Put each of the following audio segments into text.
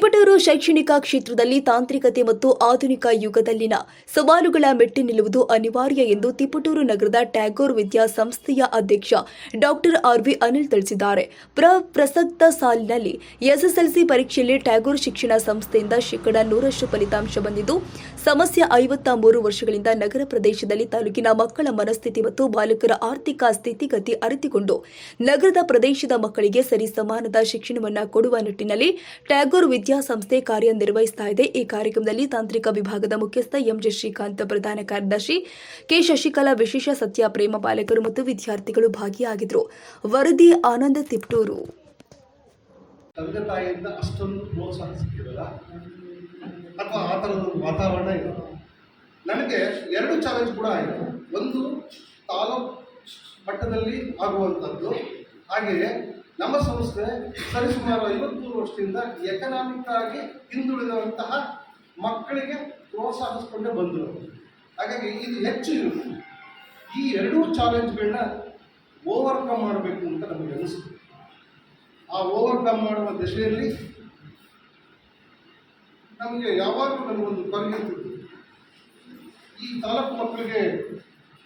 ತಿಪಟೂರು ಶೈಕ್ಷಣಿಕ ಕ್ಷೇತ್ರದಲ್ಲಿ ತಾಂತ್ರಿಕತೆ ಮತ್ತು ಆಧುನಿಕ ಯುಗದಲ್ಲಿನ ಸವಾಲುಗಳ ಮೆಟ್ಟಿ ನಿಲ್ಲುವುದು ಅನಿವಾರ್ಯ ಎಂದು ತಿಪಟೂರು ನಗರದ ಟ್ಯಾಗೋರ್ ವಿದ್ಯಾ ಸಂಸ್ಥೆಯ ಅಧ್ಯಕ್ಷ ಡಾಕ್ಟರ್ ಆರ್ವಿ ಅನಿಲ್ ತಿಳಿಸಿದ್ದಾರೆ. ಪ್ರ ಪ್ರಸಕ್ತ ಸಾಲಿನಲ್ಲಿ ಎಸ್ಎಸ್ಎಲ್ಸಿ ಪರೀಕ್ಷೆಯಲ್ಲಿ ಟ್ಯಾಗೋರ್ ಶಿಕ್ಷಣ ಸಂಸ್ಥೆಯಿಂದ ಶೇಕಡ ನೂರಷ್ಟು ಫಲಿತಾಂಶ ಬಂದಿದ್ದು, ಸಮಸ್ಯೆ ಐವತ್ತ ಮೂರು ವರ್ಷಗಳಿಂದ ನಗರ ಪ್ರದೇಶದಲ್ಲಿ ತಾಲೂಕಿನ ಮಕ್ಕಳ ಮನಸ್ಥಿತಿ ಮತ್ತು ಬಾಲಕರ ಆರ್ಥಿಕ ಸ್ಥಿತಿಗತಿ ಅರಿತುಕೊಂಡು, ನಗರದ ಪ್ರದೇಶದ ಮಕ್ಕಳಿಗೆ ಸರಿ ಸಮಾನದ ಶಿಕ್ಷಣವನ್ನು ಕೊಡುವ ನಿಟ್ಟಿನಲ್ಲಿ ಟ್ಯಾಗೋರ್ ವಿದ್ಯಾಸಂಸ್ಥೆ ಕಾರ್ಯನಿರ್ವಹಿಸ್ತಾ ಇದೆ. ಈ ಕಾರ್ಯಕ್ರಮದಲ್ಲಿ ತಾಂತ್ರಿಕ ವಿಭಾಗದ ಮುಖ್ಯಸ್ಥ ಎಂಜೆ ಶ್ರೀಕಾಂತ್, ಪ್ರಧಾನ ಕಾರ್ಯದರ್ಶಿ ಕೆ ಶಶಿಕಲಾ, ವಿಶೇಷ ಸತ್ಯ, ಪ್ರೇಮ ಬಾಲಕರು ಮತ್ತು ವಿದ್ಯಾರ್ಥಿಗಳು ಭಾಗಿಯಾಗಿದ್ದರು. ವರದಿ ಆನಂದ ತಿಪ್ಟೂರು. ತಂದೆ ತಾಯಿಯಿಂದ ಅಷ್ಟೊಂದು ಪ್ರೋತ್ಸಾಹ ಸಿಕ್ಕಿರಲ್ಲ. ಅಥವಾ ಆ ಥರದ ವಾತಾವರಣ ಇರಲ್ಲ ನನಗೆ ಎರಡು ಚಾಲೆಂಜ್ ಕೂಡ ಆಯಿತು. ಒಂದು ತಾಲೂಕು ಮಟ್ಟದಲ್ಲಿ ಆಗುವಂಥದ್ದು. ಹಾಗೆಯೇ ನಮ್ಮ ಸಂಸ್ಥೆ ಸರಿಸುಮಾರು ಐವತ್ಮೂರು ವರ್ಷದಿಂದ ಎಕನಾಮಿಕ್ ಆಗಿ ಹಿಂದುಳಿದಂತಹ ಮಕ್ಕಳಿಗೆ ಪ್ರೋತ್ಸಾಹಿಸ್ಕೊಂಡೇ ಬಂದರು. ಹಾಗಾಗಿ ಇದು ಹೆಚ್ಚು ಇರುತ್ತೆ. ಈ ಎರಡೂ ಚಾಲೆಂಜ್ಗಳನ್ನ ಓವರ್ಕಮ್ ಮಾಡಬೇಕು ಅಂತ ನಮಗೆ ಅನಿಸ್ತು ಆ ಓವರ್ಕಮ್ ಮಾಡುವ ದಿಶೆಯಲ್ಲಿ ನಮಗೆ ಯಾವಾಗಲೂ ನಮಗೊಂದು ಪರಿಣಿತಿತ್ತು ಈ ತಾಲೂಕು ಮಕ್ಕಳಿಗೆ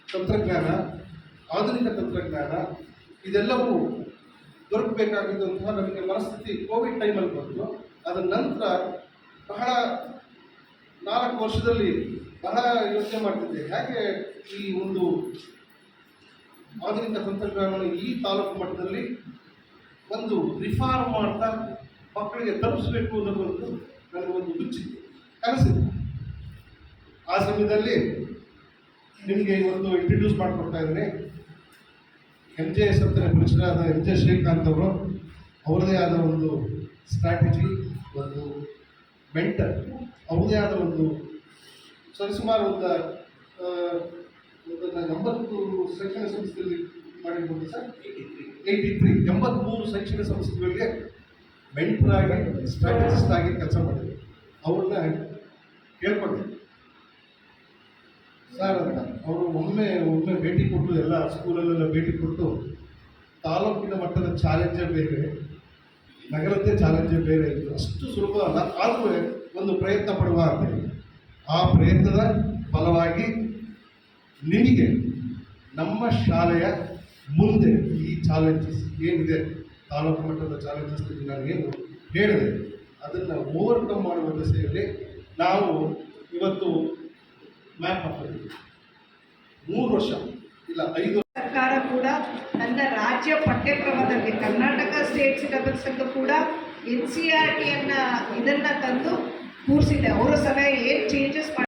ತಂತ್ರಜ್ಞಾನ, ಆಧುನಿಕ ತಂತ್ರಜ್ಞಾನ ಇದೆಲ್ಲವೂ ದೊರಕಬೇಕಾಗಿದ್ದಂತಹ ನಮಗೆ ಮನಸ್ಥಿತಿ ಕೋವಿಡ್ ಟೈಮಲ್ಲಿ ಬಂತು. ಅದರ ನಂತರ ಬಹಳ ನಾಲ್ಕು ವರ್ಷದಲ್ಲಿ ಬಹಳ ಯೋಚನೆ ಮಾಡ್ತಿದ್ದೆ, ಹೇಗೆ ಈ ಒಂದು ಆಧುನಿಕ ತಂತ್ರಜ್ಞಾನವನ್ನು ಈ ತಾಲೂಕು ಮಟ್ಟದಲ್ಲಿ ಒಂದು ರಿಫಾರ್ಮ್ ಮಾಡ್ತಾ ಮಕ್ಕಳಿಗೆ ತಲುಪಿಸ್ಬೇಕು ಅನ್ನೋದೊಂದು ನನಗೊಂದು ಹುಚ್ಚಿತ್ತು ಕನಸಿತ್ತು ಆ ಸಮಯದಲ್ಲಿ ನಿಮಗೆ ಒಂದು ಇಂಟ್ರಡ್ಯೂಸ್ ಮಾಡಿಕೊಡ್ತಾ ಇದ್ದೀನಿ. ಎಂ ಜೆ ಎಸ್ ಅಂತ ಪರಿಚಯರಾದ ಎಂ ಜೆ ಶ್ರೀಕಾಂತ್ ಅವರು ಅವರದೇ ಆದ ಒಂದು ಸ್ಟ್ರಾಟಜಿ ಒಂದು ಮೆಂಟರ್ ಅವರದೇ ಆದ ಒಂದು ಸರಿಸುಮಾರು ಒಂದು ಎಂಬತ್ತು ಶೈಕ್ಷಣಿಕ ಸಂಸ್ಥೆಯಲ್ಲಿ ಮಾಡಿರ್ಬೋದು ಸರ್. ಏಯ್ಟಿ ತ್ರೀ ಎಂಬತ್ತ್ಮೂರು ಶೈಕ್ಷಣಿಕ ಸಂಸ್ಥೆಗಳಿಗೆ ಆಗಿ ಸ್ಟ್ರಾಟಜಿಸ್ಟ್ ಆಗಿ ಕೆಲಸ ಮಾಡಿದ್ರು. ಅವ್ರನ್ನ ಕೇಳ್ಕೊಂಡೆ. ಸರ್ ಅಂತ. ಅವರು ಒಮ್ಮೆ ಒಮ್ಮೆ ಭೇಟಿ ಕೊಟ್ಟು ಎಲ್ಲ ಸ್ಕೂಲಲ್ಲೆಲ್ಲ ಭೇಟಿ ಕೊಟ್ಟು ತಾಲೂಕಿನ ಮಟ್ಟದ ಚಾಲೆಂಜೇ ಬೇರೆ, ನಗರದ್ದೇ ಚಾಲೆಂಜೇ ಬೇರೆ ಇತ್ತು. ಅಷ್ಟು ಸುಲಭ ಅಲ್ಲ, ಆದರೂ ಒಂದು ಪ್ರಯತ್ನ ಪಡುವ ಆ ಪ್ರಯತ್ನದ ಫಲವಾಗಿ ನಿಮಗೆ ನಮ್ಮ ಶಾಲೆಯ ಮುಂದೆ ಈ ಚಾಲೆಂಜಸ್ ಏನಿದೆ, ತಾಲೂಕು ಮಟ್ಟದ ಚಾಲೆಂಜಸ್ ನಾನು ಏನು ಹೇಳಿದೆ, ಅದನ್ನು ಓವರ್ಕಮ್ ಮಾಡುವ ದಿಸೆಯಲ್ಲಿ ನಾವು ಇವತ್ತು ಮ್ಯಾಪ್ ಹಾಕಿದ್ದೀವಿ ಮೂರು ವರ್ಷ, ಇಲ್ಲ, ಐದು ಸರ್ಕಾರ ಕೂಡ ನನ್ನ ರಾಜ್ಯ ಪಠ್ಯಕ್ರಮದಲ್ಲಿ ಕರ್ನಾಟಕ ಸ್ಟೇಟ್ ಸಿಲೆಬಸ್ ಅನ್ನು ಕೂಡ ಎನ್ ಸಿ ಆರ್ ಟಿಯನ್ನು ಇದನ್ನು ತಂದು ಕೂರಿಸಿದೆ. ಅವರ ಸಲಹೆ ಏನು ಚೇಂಜಸ್